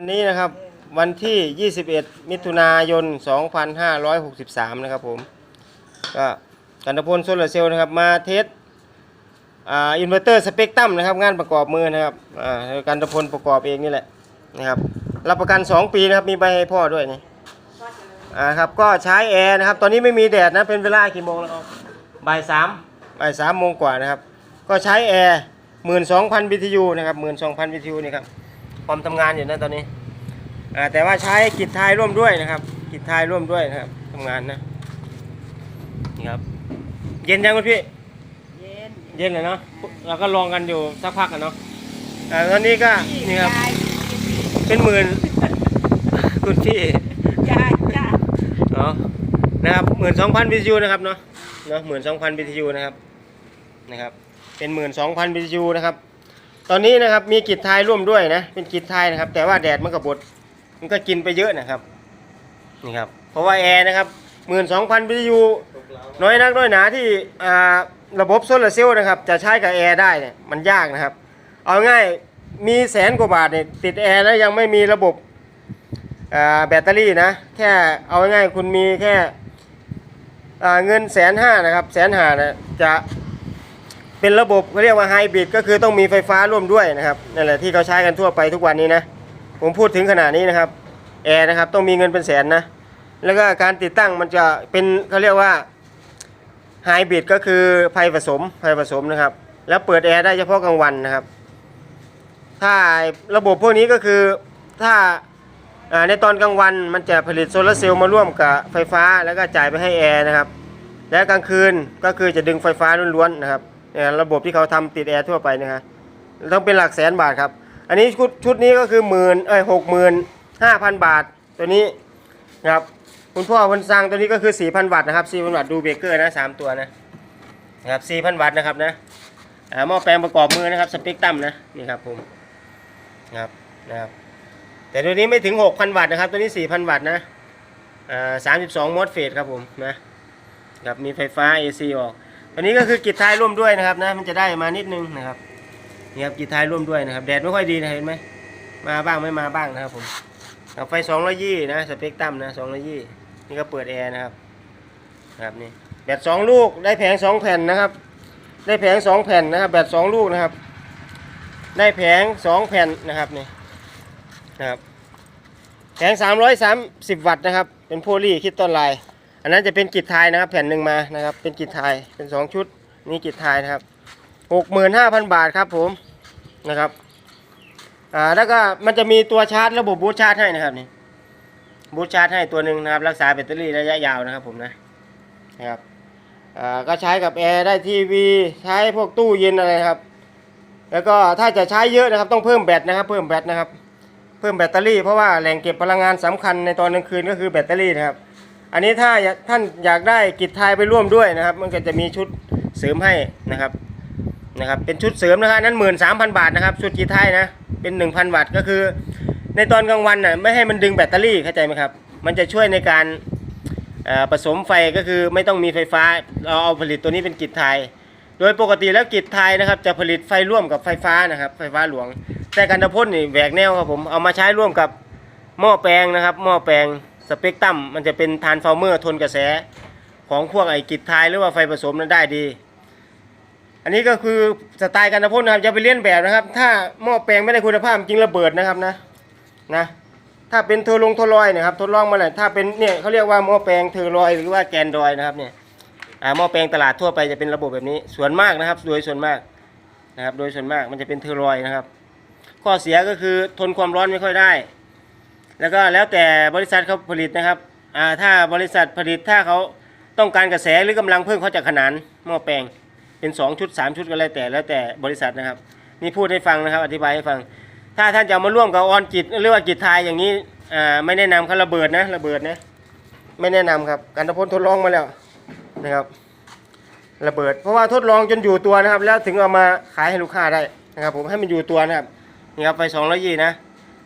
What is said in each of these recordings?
วันนี้นะครับวันที่ 21 มิถุนายน 2563 นะครับผมก็กันตพลโซลาร์เซลล์นะครับมาเทสอ่าอินเวอร์เตอร์สเปกตรัมนะครับงานประกอบมือนะครับอ่ากันตพลประกอบเองนี่แหละนะครับรับประกัน 2 ปีนะครับมีใบให้พ่อด้วยนี่อ่าครับก็ใช้แอร์นะครับตอนนี้ไม่มีแดดนะเป็นเวลากี่โมงแล้วครับบ่ายสามบ่ายสามโมงกว่านะครับก็ใช้แอร์หมื่นสองพัน BTU นะครับหมื่นสองพัน BTU นี่ครับ ความทำงานอยู่นะตอนนี้อ่าแต่ว่าใช้กิจทายร่วมด้วยนะครับกิจทายร่วมด้วยนะครับทำงานนะนี่ครับ เย็นยังคุณพี่ เย็นเย็นเลยเนาะเราก็ลองกันอยู่สักพักกันเนาะอ่าตอนนี้ก็นี่ครับยายเป็นหมื่นคุณพี่ยายจ้าเนาะนะครับหมื่นสองพัน BTU นะครับเนาะเนาะหมื่นสองพัน BTU นะครับนะครับ เป็นหมื่นสองพัน BTU นะครับ ตอนนี้นะครับมีกิจทายร่วมด้วยนะ เป็นกิจทายนะครับ แต่ว่าแดดมันก็บดมันก็กินไปเยอะนะครับนี่ครับเพราะว่าแอร์นะครับหมื่นสองพัน BTU น้อยนักน้อยหนาที่ระบบโซลาร์เซลล์นะครับ จะใช้กับแอร์ได้เนี่ยมันยากนะครับ เอาง่ายมีแสนกว่าบาทเนี่ยติดแอร์แล้วยังไม่มีระบบแบตเตอรี่นะ แค่เอาง่ายคุณมีแค่เงินแสนห้านะครับแสนห้านะจะ เป็นระบบเขาเรียกว่าไฮบริดก็คือต้องมีไฟฟ้าร่วมด้วยนะครับนั่นแหละที่เขาใช้กันทั่วไปทุกวันนี้นะผมพูดถึงขนาดนี้นะครับแอร์นะครับต้องมีเงินเป็นแสนนะแล้วก็การติดตั้งมันจะเป็นเขาเรียกว่าไฮบริดก็คือไฟผสมไฟผสมนะครับ แล้วเปิดแอร์ได้เฉพาะกลางวันนะครับ ถ้าระบบพวกนี้ก็คือถ้าในตอนกลางวันมันจะผลิตโซลาร์เซลล์มาร่วมกับไฟฟ้าแล้วก็จ่ายไปให้แอร์นะครับ และกลางคืนก็คือจะดึงไฟฟ้าล้วนๆนะครับ ระบบที่เขาทำติดแอร์ทั่วไปนะครับต้องเป็นหลักแสนบาทครับ อันนี้ชุดชุดนี้ก็คือหมื่นเอ้ยหกหมื่นห้าพันบาทตัวนี้นะครับคุณพ่อคนสั่งตัวนี้ก็คือสี่พันวัตต์นะครับสี่พันวัตต์ดูเบรกเกอร์นะสามตัวนะนะครับสี่พันวัตต์นะครับนะอ่าหม้อแปลงประกอบมือนะครับสเปกตรัมนะนี่ครับผมนะครับนะครับแต่ตัวนี้ไม่ถึง 6,000 วัตต์นะครับ ตัวนี้ 4,000 วัตต์นะอ่า32มอสเฟสครับผมนะครับมีไฟฟ้า AC ออก ตัวนี้ก็คือกิจท้ายร่วมด้วยนะครับนะมันจะได้มานิดนึงนะครับนี่ครับกิจท้ายร่วมด้วยนะครับแดดไม่ค่อยดีนะเห็นไหมมาบ้างไม่มาบ้างนะครับผมเอาไฟ220นะสเปกตรัมนะ220นี่ก็เปิดแอร์นะครับนะครับนี่แบต2ลูกได้แผง2แผ่นนะครับ ได้แผง2แผ่นนะครับ แบต2ลูกนะครับ ได้แผง2แผ่นนะครับนี่นะครับแผง330วัตต์นะครับ เป็นโพลีคิดต้นลาย อันนั้นจะเป็นกิจทายนะครับ แผ่นหนึ่งมานะครับ เป็นกิจทายเป็น2ชุดนี่กิจทายนะครับ65,000บาทครับผมนะครับอ่าแล้วก็มันจะมีตัวชาร์จระบบบูชาร์จให้นะครับนี่บูชาร์จให้ตัวหนึ่งนะครับ รักษาแบตเตอรี่ระยะยาวนะครับผมนะนะครับอ่าก็ใช้กับแอร์ได้ทีวีใช้พวกตู้เย็นอะไรครับ แล้วก็ถ้าจะใช้เยอะนะครับต้องเพิ่มแบตนะครับเพิ่มแบตนะครับ เพิ่มแบตเตอรี่เพราะว่าแหล่งเก็บพลังงานสำคัญในตอนกลางคืนก็คือแบตเตอรี่นะครับ อันนี้ถ้าท่านอยากได้กิจทายไปร่วมด้วยนะครับ มันก็จะมีชุดเสริมให้นะครับนะครับ เป็นชุดเสริมนะครับนั้นหมื่นสามพันบาทนะครับชุดกิจทายนะเป็นหนึ่งพันวัตต์ก็คือ ในตอนกลางวันน่ะไม่ให้มันดึงแบตเตอรี่เข้าใจไหมครับ มันจะช่วยในการผสมไฟก็คือไม่ต้องมีไฟฟ้าเราเอาผลิตตัวนี้เป็นกิจทย โดยปกติแล้วกิจไทยนะครับ จะผลิตไฟร่วมกับไฟฟ้านะครับ ไฟฟ้าหลวง แต่กันตะพ่นนี่แหวกแนวครับผมเอามาใช้ร่วมกับหม้อแปลงนะครับ หม้อแปลง สเปกตรัมมันจะเป็นทานฟอร์เมอร์ทนกระแสของพวกไอ้กิจไทยหรือว่าไฟผสมนั้นได้ดี อันนี้ก็คือสไตล์กันตะพ่นนะครับจะไปเลียนแบบนะครับ ถ้าหม้อแปลงไม่ได้คุณภาพจริงระเบิดนะครับนะนะถ้าเป็นเทอร์ลงเทอร์ลอยนะครับทดลองมาเลยถ้าเป็นเนี่ยเขาเรียกว่าหม้อแปลงเทอร์ลอยหรือว่าแกนดอยนะครับเนี่ยหม้อแปลงตลาดทั่วไปจะเป็นระบบแบบนี้ส่วนมากนะครับ โดยส่วนมากนะครับ โดยส่วนมากมันจะเป็นเทอร์รอยนะครับ ข้อเสียก็คือทนความร้อนไม่ค่อยได้ แล้วก็แล้วแต่บริษัทเขาผลิตนะครับอ่าถ้าบริษัทผลิตถ้าเขาต้องการกระแสหรือกำลังเพิ่มเขาจะขนานหม้อแปลงเป็น 2 ชุด 3 ชุดก็แล้วแต่แล้วแต่บริษัทนะครับนี่พูดให้ฟังนะครับ อธิบายให้ฟัง ถ้าท่านจะมาร่วมกับออนจิตหรือว่าจิตทายอย่างนี้อ่าไม่แนะนำเขาระเบิดนะระเบิดนะไม่แนะนำครับการทดทดลองมาแล้วนะครับ ระเบิด เพราะว่าทดลองจนอยู่ตัวนะครับ แล้วถึงเอามาขายให้ลูกค้าได้นะครับ ผมให้มันอยู่ตัวนะครับนี่ครับไฟสองร้อยยี่นะ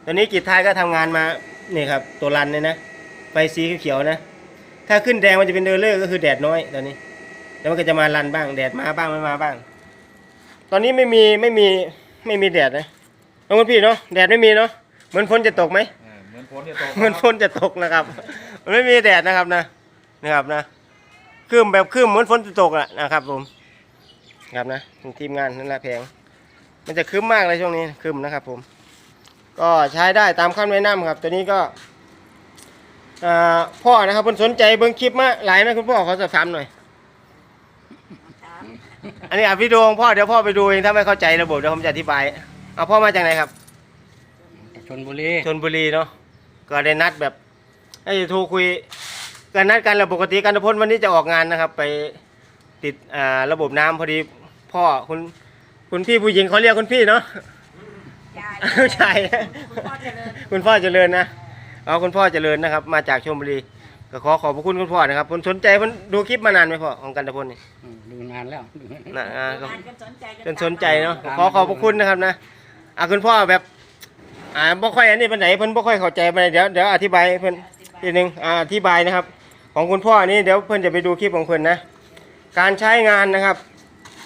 ตัวนี้กิจท้ายก็ทำงานมานี่ครับ ตัวรันเนี่ยนะไฟสีเขียวๆนะ ถ้าขึ้นแดงมันจะเป็นเดอร์เลอร์ก็คือแดดน้อยตอนนี้ แล้วมันก็จะมารันบ้าง แดดมาบ้างไม่มาบ้าง ตอนนี้ไม่มีไม่มีไม่มีแดดนะน้องคุณพี่เนาะแดดไม่มีเนาะเหมือนฝนจะตกไหมเออเหมือนฝนจะตกเหมือนฝนจะตกนะครับ มันไม่มีแดดนะครับนะนะครับนะครึ้มแบบครึ้มเหมือนฝนจะตกอะนะครับผมครับนะทีมงานนั่นแหละแพงมันจะครึ้มมากเลยช่วงนี้ครึ้มนะครับผม ก็ใช้ได้ตามขั้นแนะนำครับ ตัวนี้ก็อ่าพ่อนะครับคนสนใจเบิ้งคลิปมาหลายนะคุณพ่อขอสอบถามหน่อยถามอันนี้อัดวิดีโอของพ่อเดี๋ยวพ่อไปดูเองถ้าไม่เข้าใจระบบเดี๋ยวผมจะอธิบายเอาพ่อมาจากไหนครับชนบุรีชนบุรีเนาะก็ได้นัดแบบให้โทรคุยกันนัดกันแล้วปกติการพลวันนี้จะออกงานนะครับ ไปติดอ่าระบบน้ำพอดีพ่อคุณคุณพี่ผู้หญิงเขาเรียกคุณพี่เนาะ ยายใช่คุณพ่อเจริญคุณพ่อเจริญนะเอาคุณพ่อเจริญนะครับ มาจากชลบุรีก็ขอขอบพระคุณคุณพ่อนะครับผมสนใจผมดูคลิปมานานไหมพ่อของกันตะพลนี่อืมดูนานแล้ว นะอ่าก็งานกันสนใจกัจนสนใจเนาะขอขอบพระคุณนะครับนะอะคุณพ่อแบบอ่าบ่ค่อยอันนี้เป็นไหนเพิ่นบ่ค่อยเข้าใจไปานใดเดี๋ยวเดี๋ยวอธิบายให้เพิ่นทีหนึงอ่าอธิบายนะครับ ของคุณพ่อนี่เดี๋ยวเพิ่นจะไปดูคลิปของเพิ่นนะการใช้งานนะครับ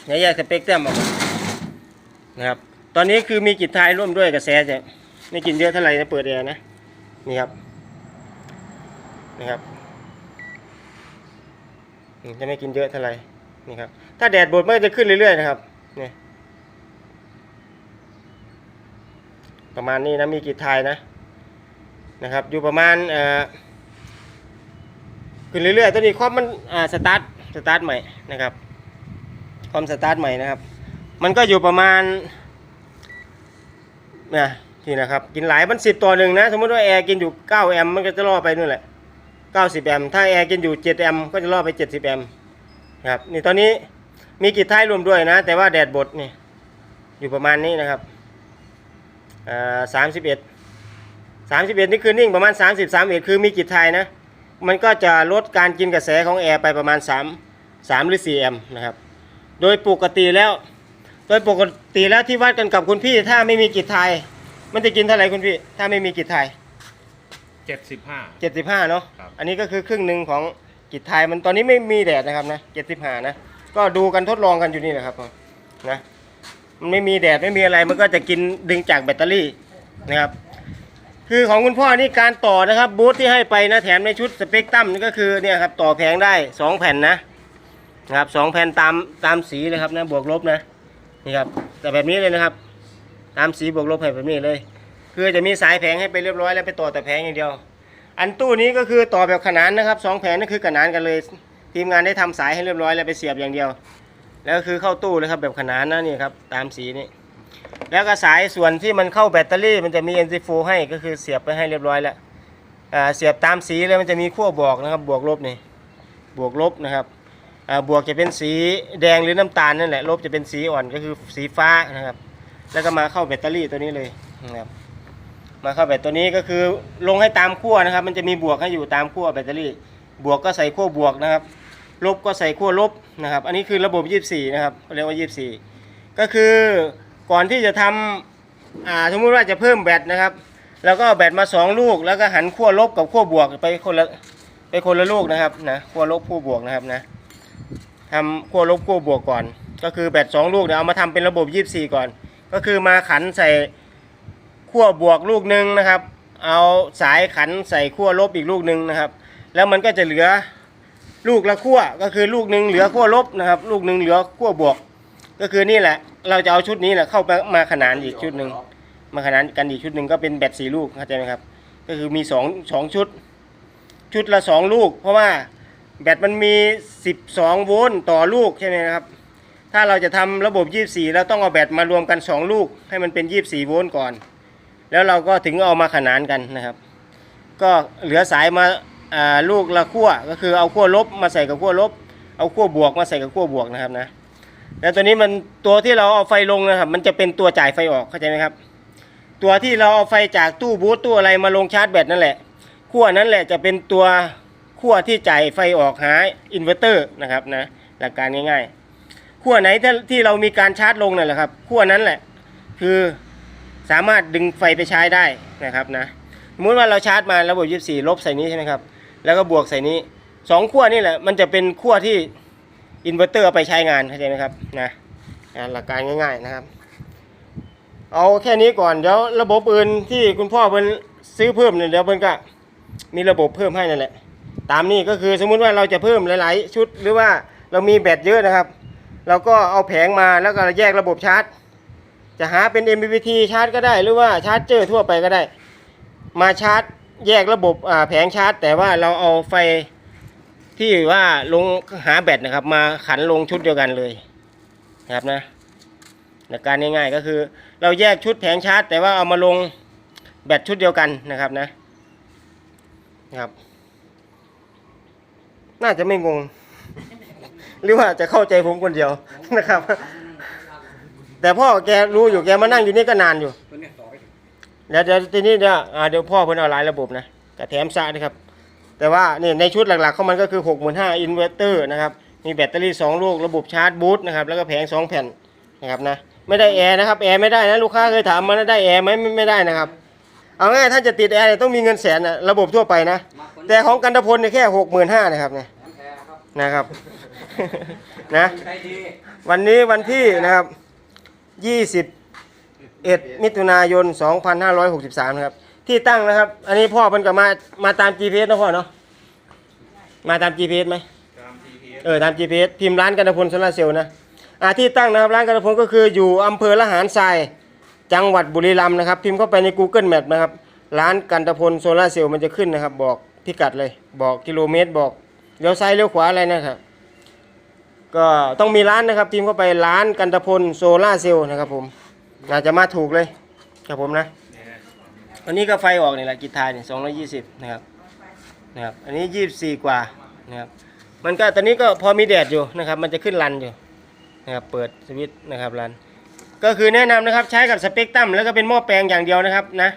เดี๋ยวแยกสเปกเตรียมออกนะครับ ตอนนี้คือมีกิจทายร่วมด้วยกระแสจะไม่กินเยอะเท่าไหร่นะเปิดแอร์นะนี่ครับนี่ครับจะไม่กินเยอะเท่าไหร่นี่ครับ ถ้าแดดบดมันจะขึ้นเรื่อยๆนะครับนี่ประมาณนี้นะมีกี่ทายนะนะครับ อยู่ประมาณเอ่อขึ้นเรื่อยๆตัวนี้คอมมันอ่าสตาร์ทสตาร์ทใหม่นะครับคอมสตาร์ทใหม่นะครับ มันก็อยู่ประมาณ นะนี่นะครับ กินหลายมันสิบต่อหนึ่งนะ สมมติว่าแอร์กินอยู่9แอมมันก็จะล่อไปนู่นแหละ90แอมถ้าแอร์กินอยู่7แอมก็จะล่อไป70แอมครับนี่ตอนนี้มีกี่ท้ายรวมด้วยนะ แต่ว่าแดดบดนี่อยู่ประมาณนี้นะครับอ่าสามสิบเอ็ดสามสิบเอ็ดนี่คือนิ่งประมาณสามสิบสามเอ็ดคือมีกี่ท้ายนะ มันก็จะลดการกินกระแสของแอร์ไปประมาณสามสามหรือสี่แอมนะครับ โดยปกติแล้ว โดยปกติแล้วที่วัดกันกับคุณพี่ ถ้าไม่มีกี่ท้ายมันจะกินเท่าไหร่คุณพี่ ถ้าไม่มีกี่ท้ายเจ็ดสิบห้า เจ็ดสิบห้าเนาะครับ อันนี้ก็คือครึ่งหนึ่งของกิจไทยมันตอนนี้ไม่มีแดดนะครับนะเจ็ดสิบห้านะก็ดูกันทดลองกันอยู่นี่แหละครับนะมันไม่มีแดดไม่มีอะไรมันก็จะกินดึงจากแบตเตอรี่นะครับ คือของคุณพ่อนี่การต่อนะครับบูธที่ให้ไปนะแถมในชุดสเปกตรัมนี่ก็คือเนี่ยครับต่อแผงได้สองแผ่นนะนะครับสองแผ่นตามตามสีเลยครับนะบวกลบนะ นี่ครับแต่แบบนี้เลยนะครับ ตามสีบวกลบให้แบบนี้เลย คือจะมีสายแผงให้ไปเรียบร้อยแล้วไปต่อแต่แผงอย่างเดียว อันตู้นี้ก็คือต่อแบบขนานนะครับสองแผงนั่นคือขนานกันเลย ทีมงานได้ทำสายให้เรียบร้อยแล้วไปเสียบอย่างเดียว แล้วคือเข้าตู้เลยครับแบบขนานนะนี่ครับตามสีนี่แล้วก็สายส่วนที่มันเข้าแบตเตอรี่มันจะมี NC4 ให้ก็คือเสียบไปให้เรียบร้อยแล้วเสียบตามสีเลยมันจะมีขั้วบอกนะครับบวกลบนี่บวกลบนะครับ บวกจะเป็นสีแดงหรือน้ำตาลนั่นแหละลบจะเป็นสีอ่อนก็คือสีฟ้านะครับ แล้วก็มาเข้าแบตเตอรี่ตัวนี้เลยนะครับมาเข้าแบตตัวนี้ก็คือลงให้ตามขั้วนะครับ มันจะมีบวกให้อยู่ตามขั้วแบตเตอรี่ บวกก็ใส่ขั้วบวกนะครับ ลบก็ใส่ขั้วลบนะครับ อันนี้คือระบบ 24 นะครับเรียกว่า 24 ก็คือก่อนที่จะทำอ่าสมมุติว่าจะเพิ่มแบตนะครับ แล้วก็เอาแบตมา 2 ลูก แล้วก็หันขั้วลบกับขั้วบวกไปคนละไปคนละลูกนะครับนะขั้วลบขั้วบวกนะครับนะ ทำขั้วลบขั้วบวกก่อน ก็คือแบต2ลูกเดี๋ยวเอามาทำเป็นระบบ 24 ก่อน ก็คือมาขันใส่ขั้วบวกลูกหนึ่งนะครับ เอาสายขันใส่ขั้วลบอีกลูกหนึ่งนะครับ แล้วมันก็จะเหลือลูกละขั้วก็คือลูกหนึ่งเหลือขั้วลบนะครับ ลูกหนึ่งเหลือขั้วบวก ก็คือนี่แหละ เราจะเอาชุดนี้แหละเข้าไปมาขนานอีกชุดหนึ่งมาขนานกันอีกชุดหนึ่งก็เป็นแบตสี่ลูกเข้าใจไหมครับ ก็คือมีสองสองชุด ชุดละสองลูก เพราะว่า แบตมันมีสิบสองโวลต์ต่อลูกใช่ไหมครับ ถ้าเราจะทำระบบ 24 แล้วต้องเอาแบตมารวมกัน 2 ลูก ให้มันเป็น 24 โวลต์ก่อน แล้วเราก็ถึงเอามาขนานกันนะครับ ก็เหลือสายมาาลูกละขั้วก็คือเอาขั้วลบมาใส่กับขั้วลบ เอาขั้วบวกมาใส่กับขั้วบวกนะครับนะแล้วตัวนี้มันตัวที่เราเอาไฟลงนะครับ มันจะเป็นตัวจ่ายไฟออกเข้าใจไหมครับ ตัวที่เราเอาไฟจากตู้บูตตู้อะไรมาลงชาร์จแบตนั่นแหละขั้วนั้นแหละจะเป็นตัว ขั้วที่จ่ายไฟออกหาอินเวอร์เตอร์นะครับนะหลักการง่ายๆขั้วไหนที่ที่เรามีการชาร์จลงนั่นแหละครับขั้วนั้นแหละคือสามารถดึงไฟไปใช้ได้นะครับนะสมมติว่าเราชาร์จมาระบบ 24 ลบใส่นี้ใช่ไหมครับ แล้วก็บวกใส่นี้สองขั้วนี่แหละมันจะเป็นขั้วที่อินเวอร์เตอร์ไปใช้งานเข้าใจไหมครับนะหลักการง่ายๆนะครับ เอาแค่นี้ก่อนเดี๋ยวระบบอื่นที่คุณพ่อเพิ่นซื้อเพิ่มเนี่ยเดี๋ยวเพิ่นก็มีระบบเพิ่มให้นั่นแหละ ตามนี้ก็คือสมมุติว่าเราจะเพิ่มหลายๆ ชุด หรือว่าเรามีแบตเยอะนะครับ เราก็เอาแผงมาแล้วก็แยกระบบชาร์จ จะหาเป็น MPPT ชาร์จก็ได้ หรือว่าชาร์จเจอร์ทั่วไปก็ได้ มาชาร์จแยกระบบแผงชาร์จ แต่ว่าเราเอาไฟที่ว่าลงหาแบตนะครับ มาขันลงชุดเดียวกันเลยนะครับนะหลักการง่ายๆก็คือ เราแยกชุดแผงชาร์จ แต่ว่าเอามาลงแบตชุดเดียวกันนะครับนะครับ น่าจะไม่งง หรือว่าจะเข้าใจผมคนเดียวนะครับ แต่พ่อแกรู้อยู่แกมานั่งอยู่นี่ก็นานอยู่เดี๋ยวเดี๋ยวทีนี้เดี๋ยวเดี๋ยวพ่อเพิ่นเอาหลายระบบนะกับแถมซะนะครับ แต่ว่านี่ในชุดหลักๆของมันก็คือ 65,000อินเวอร์เตอร์นะครับ มีแบตเตอรี่ 2 ลูก ระบบชาร์จบูทนะครับ แล้วก็แผง 2 แผ่นนะครับนะ ไม่ได้แอร์นะครับ แอร์ไม่ได้นะ ลูกค้าเคยถามมานได้แอร์ไหมไม่ไม่ได้นะครับ เอาง่ายท่านจะติดแอร์เนี่ยต้องมีเงินแสนนะระบบทั่วไปนะมาคนแต่ของกันตพลเนี่ยแค่65,000นะครับเนี่ยแถมแอร์ครับนะครับ นะใจดีวันนี้วันที่นะครับ21มิถุนายน2563นะครับ ที่ตั้งนะครับ อันนี้พ่อเพิ่นก็มามาตาม GPS นะพ่อเนาะมาตาม GPS ไหมตาม GPS เออตาม GPS พิมพ์ร้านกันตพลโซลาร์เซลล์นะอ่าที่ตั้งนะครับร้านกันตพลก็คืออยู่อำเภอละหารทราย จังหวัดบุรีรัมย์นะครับ พิมพ์เข้าไปใน Google Map นะครับ ร้านกันตพลโซลาเซลล์มันจะขึ้นนะครับ บอกพิกัดเลย บอกกิโลเมตรบอกเลี้ยวซ้ายเลี้ยวขวาอะไรนะครับ ก็ต้องมีร้านนะครับพิมพ์เข้าไปร้านกันตพลโซล่าเซลล์นะครับผมน่าจะมาถูกเลยครับผมนะอันนี้ก็ไฟออกนี่แหละกิจทายเนี่ยสองร้อยี่สิบนะครับนะครับอันนี้ยี่สิบสี่กว่านะครับมันก็ตอนนี้ก็พอมีแดดอยู่นะครับ มันจะขึ้นรันอยู่นะครับเปิดสวิตช์นะครับรัน ก็คือแนะนำนะครับใช้กับสเปกตรัมแล้วก็เป็นหม้อแปลงอย่างเดียวนะครับนะ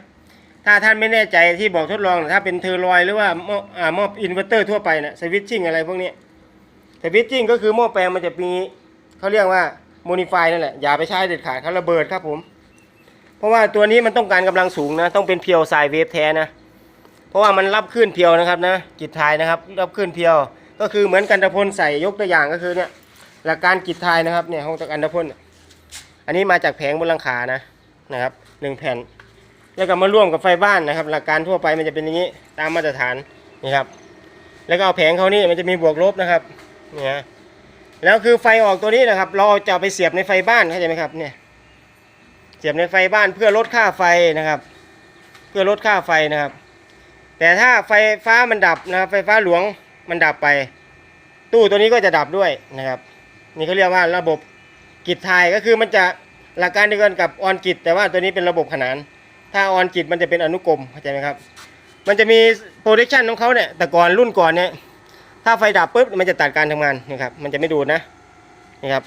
ถ้าท่านไม่แน่ใจที่บอกทดลองถ้าเป็นเทอร์ลอยหรือว่าหม้ออ่าหม้ออินเวอร์เตอร์ทั่วไปนะสวิตชิ่งอะไรพวกนี้แต่วิตจิ้งก็คือหม้อแปลงมันจะมีเขาเรียกว่าโมนิฟายนั่นแหละอย่าไปใช้เด็ดขาดเขาระเบิดครับผมเพราะว่าตัวนี้มันต้องการกำลังสูงนะต้องเป็นเพียวสายเวฟแท้นะเพราะว่ามันรับขึ้นเพียวนะครับนะกิจทายนะครับรับขึ้นเพียว ก็คือเหมือนกันตะพลใส่ยกตัวอย่างก็คือเนี่ยหลักการกิจทายนะครับเนี่ยของกันตะพลเนี่ย อันนี้มาจากแผงบนหลังคานะนะครับหนึ่งแผ่น แล้วก็มาร่วมกับไฟบ้านนะครับ หลักการทั่วไปมันจะเป็นอย่างนี้ตามมาตรฐานนี่ครับ แล้วก็เอาแผงเขานี่มันจะมีบวกลบนะครับเนี่ยแล้วคือไฟออกตัวนี้นะครับ เราจะเอาไปเสียบในไฟบ้านเข้าใจไหมครับเนี่ยเสียบในไฟบ้านเพื่อลดค่าไฟนะครับ เพื่อลดค่าไฟนะครับ แต่ถ้าไฟฟ้ามันดับนะครับไฟฟ้าหลวงมันดับไป ตู้ตัวนี้ก็จะดับด้วยนะครับ นี่เขาเรียกว่าระบบ กิจทายก็คือมันจะหลักการเดียวกันกับออนกิจแต่ว่าตัวนี้เป็นระบบขนาน ถ้าออนกิจมันจะเป็นอนุกรมเข้าใจไหมครับ มันจะมีโปรดักชันของเขาเนี่ยแต่ก่อนรุ่นก่อนเนี่ยถ้าไฟดับปุ๊บมันจะตัดการทำงานนี่ครับมันจะไม่ดูดนะนี่ครับ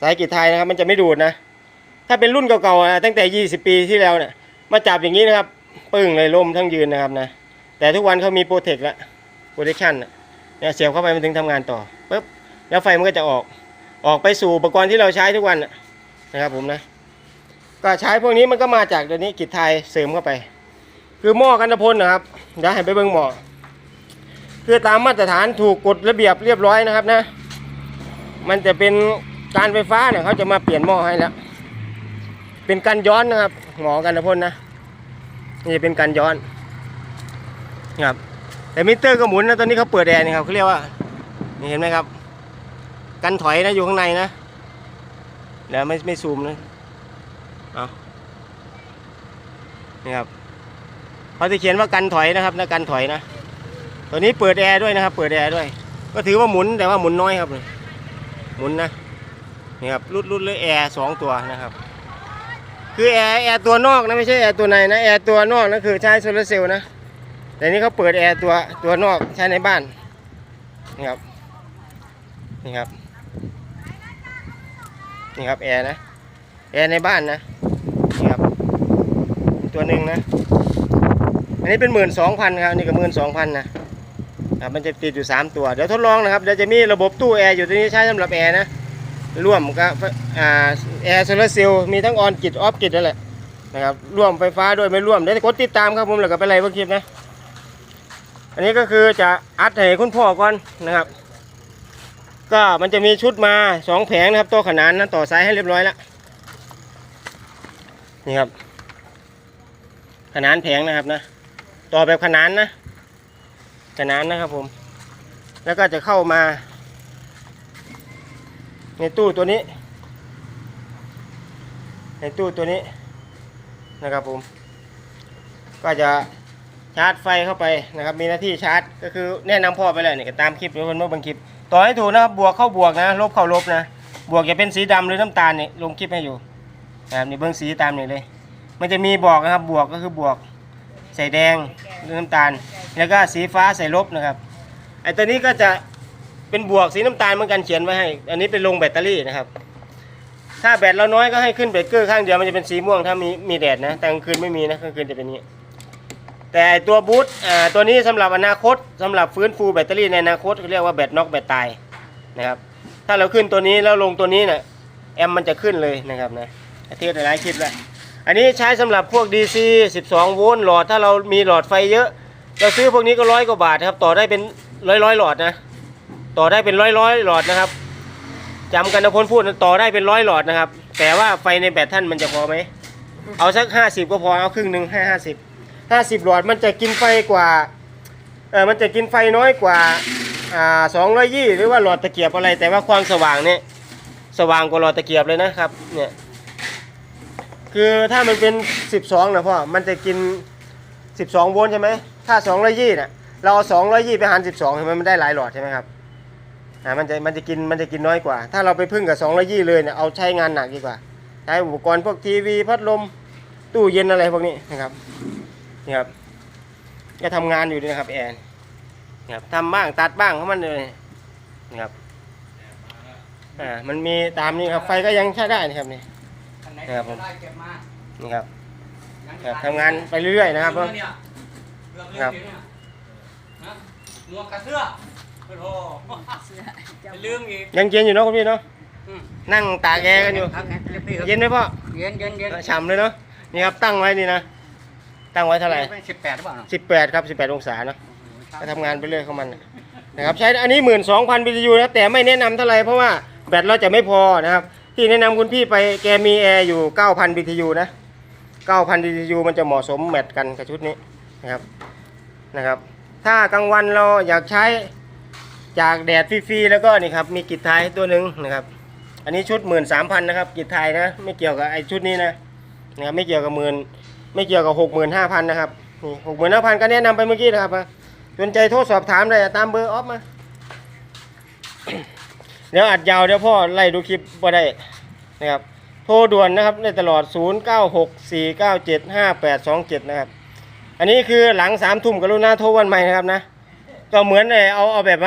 สายกิจไทยนะครับมันจะไม่ดูดนะ ถ้าเป็นรุ่นเก่าๆตั้งแต่ 20 ปีที่แล้วเนี่ยมาจับอย่างนี้นะครับปึ้งเลยล่มทั้งยืนนะครับนะแต่ทุกวันเขามีโปรเทคแล้วโปรเทคชั่นเนี่ยเสียบเข้าไปมันถึงทำงานต่อปุ๊บแล้วไฟมันก็จะออก ออกไปสู่อุปกรณ์ที่เราใช้ทุกวันนะครับผมนะ ก็ใช้พวกนี้มันก็มาจากตัวนี้กิจไทยเสริมเข้าไป คือหม้อกันตะพลนะครับเดี๋ยวให้ไปเบิ่งหม้อคือตามมาตรฐานถูกกฎระเบียบเรียบร้อยนะครับนะ มันจะเป็นการไฟฟ้าเนี่ยเขาจะมาเปลี่ยนหม้อให้แล้ว เป็นการย้อนนะครับ หมอกันนะพ่นนะนี่จะเป็นการย้อนครับแต่มิเตอร์ก็หมุนนะตอนนี้เขาเปิดแอร์นี่ครับเขาเรียกว่านี่เห็นไหมครับ กันถอยนะอยู่ข้างในนะเดี๋ยวไม่ไม่ซูมนะเอานี่ครับเขาจะเขียนว่ากันถอยนะครับนะกันถอยนะตัวนี้เปิดแอร์ด้วยนะครับ เปิดแอร์ด้วย ก็ถือว่าหมุนแต่ว่าหมุนน้อยครับหมุนนะนี่ครับรุดรุดเลยแอร์สองตัวนะครับ คือแอร์แอร์ตัวนอกนะไม่ใช่แอร์ตัวในนะแอร์ตัวนอกนั่นคือใช้โซลาร์เซลล์นะแต่นี่เขาเปิดแอร์ตัวตัวนอกใช้ในบ้านนี่ครับนี่ครับ นี่ครับแอร์นะแอร์ในบ้านนะนี่ครับตัวหนึ่งนะ อันนี้เป็นหมื่นสองพันครับนี่ก็หมื่นสองพันนะครับมันจะติดอยู่3ตัว เดี๋ยวทดลองนะครับเดี๋ยวจะมีระบบตู้แอร์อยู่ตัวนี้ใช้สำหรับแอร์นะร่วมกับแอร์โซลาร์เซลล์มีทั้งออนกิจออฟกิจนั่นแหละนะครับร่วมไฟฟ้าด้วยไม่ร่วมเดี๋ยวกดติดตามครับผมแล้วก็ไปไล่เพิ่งคลิปนะ อันนี้ก็คือจะอัดให้คุณพ่อก่อนนะครับ ก็มันจะมีชุดมาสองแผงนะครับตัวขนานนะต่อสายให้เรียบร้อยแล้วนี่ครับ ขนานแผงนะครับนะต่อแบบขนานนะขนานนะครับผม แล้วก็จะเข้ามา ในตู้ตัวนี้ ในตู้ตัวนี้นะครับผม ก็จะชาร์จไฟเข้าไปนะครับ มีหน้าที่ชาร์จ ก็คือแนะนำพ่อไปเลยเนี่ก็ตามคลิปหรือคนเมื่อบางคลิป ต่อให้ถูกนะครับบวกเข้าบวกนะลบเข้าลบนะ บวกจะเป็นสีดำหรือน้ำตาลเนี่ยลงคลิปให้อยู่นะครับนี่เบิ้องสีตามนี่เลย มันจะมีบอกนะครับบวกก็คือบวกใส่แดงหรือน้ำตาล แล้วก็สีฟ้าใส่ลบนะครับไอ้ตัวนี้ก็จะเป็นบวกสีน้ำตาลเหมือนกันเขียนไว้ให้ อันนี้เป็นลงแบตเตอรี่นะครับถ้าแบตเราน้อยก็ให้ขึ้นเบรกเกอร์ข้างเดียวมันจะเป็นสีม่วงถ้ามีมีแดดนะแต่กลางคืนไม่มีนะกลางคืนจะเป็นอย่างนี้ แต่ตัวบูทอ่าตัวนี้สำหรับอนาคตสำหรับฟื้นฟูแบตเตอรี่ในอนาคตเขาเรียกว่าแบตน็อกแบตตายนะครับถ้าเราขึ้นตัวนี้แล้วลงตัวนี้เนี่ยแอมมันจะขึ้นเลยนะครับนะเทสหลายคลิปแล้วอันนี้ใช้สำหรับพวก DC 12 โวลต์หลอดถ้าเรามีหลอดไฟเยอะเราซื้อพวกนี้ก็ร้อยกว่าบาทครับต่อได้เป็นร้อยร้อยหลอดนะต่อได้เป็นร้อยร้อยหลอดนะครับจำกันนะพลพูดต่อได้เป็นร้อยหลอดนะครับแต่ว่าไฟในแบตท่านมันจะพอไหมเอาสัก50ก็พอเอาครึ่งหนึ่งให้50 50 หลอดมันจะกินไฟกว่าเออมันจะกินไฟน้อยกว่าอ่า220 หรือว่าหลอดตะเกียบอะไร แต่ว่าความสว่างเนี่ยสว่างกว่าหลอดตะเกียบเลยนะครับเนี่ยคือถ้ามันเป็น 12นะพ่อมันจะกิน 12 โวลต์ใช่ไหมถ้า 220น่ะเราเอา220 ไปหาร 12ใช่ไหมมันได้หลายหลอดใช่ไหมครับอ่ามันจะมันจะกินมันจะกินน้อยกว่า ถ้าเราไปพึ่งกับ220เลยเนี่ยเอาใช้งานหนักดีกว่าใช้อุปกรณ์พวกทีวีพัดลมตู้เย็นอะไรพวกนี้นะครับ นี่ครับก็ทำงานอยู่นี่นะครับ แอนนี่ครับทำบ้างตัดบ้างของมันเลยนี่ครับอ่ามันมีตามนี้ครับ ไฟก็ยังใช้ได้นะครับนี่คันไหนครับผมได้เก็บมานี่ครับยังครับทำงานไปเรื่อยๆนะครับเสื้อเนี่ยเสื้อครับเสื้อเนี่ยฮะหมวกกับเสื้อโอ้โหเสื้อจะลืมอีกยังเย็นอยู่เนาะคุณพี่เนาะอืมนั่งตากแอร์กันอยู่ครับครับเย็นไหมพ่อเย็นเย็นเย็นฉ่ำเลยเนาะนี่ครับตั้งไว้นี่นะ ตั้งไว้เท่าไหร่สิบแปดหรือเปล่าเนาะสิบแปดครับสิบแปดองศาเนาะก็ทำงานไปเรื่อยของมันนะครับใช้อันนี้หมื่นสองพัน BTU นะแต่ไม่แนะนำเท่าไหร่เพราะว่าแบตเราจะไม่พอนะครับ ที่แนะนำคุณพี่ไปแกมีแอร์อยู่ 9,000 BTU นะ 9,000 BTU มันจะเหมาะสมแมทกันกับชุดนี้นะครับนะครับ ถ้ากลางวันเราอยากใช้จากแดดฟรีๆแล้วก็นี่ครับมีกิจท้ายตัวหนึ่งนะครับ อันนี้ชุด 13,000นะครับกิจท้ายนะไม่เกี่ยวกับไอชุดนี้นะนะครับไม่เกี่ยวกับหมื่น ไม่เกี่ยวกับ65,000นะครับนี่65,000ก็แนะนำไปเมื่อกี้นะครับสนใจโทรสอบถามได้ตามเบอร์ออฟมา เดี๋ยวอัดยาวเดี๋ยวพ่อไล่ดูคลิปบ่ได้นะครับ โทรด่วนนะครับได้ตลอด 0964975827 นะครับ อันนี้คือหลังสามทุ่มกรุณาโทรวันใหม่นะครับนะ ก็เหมือนเออเอาเอาแบบว่า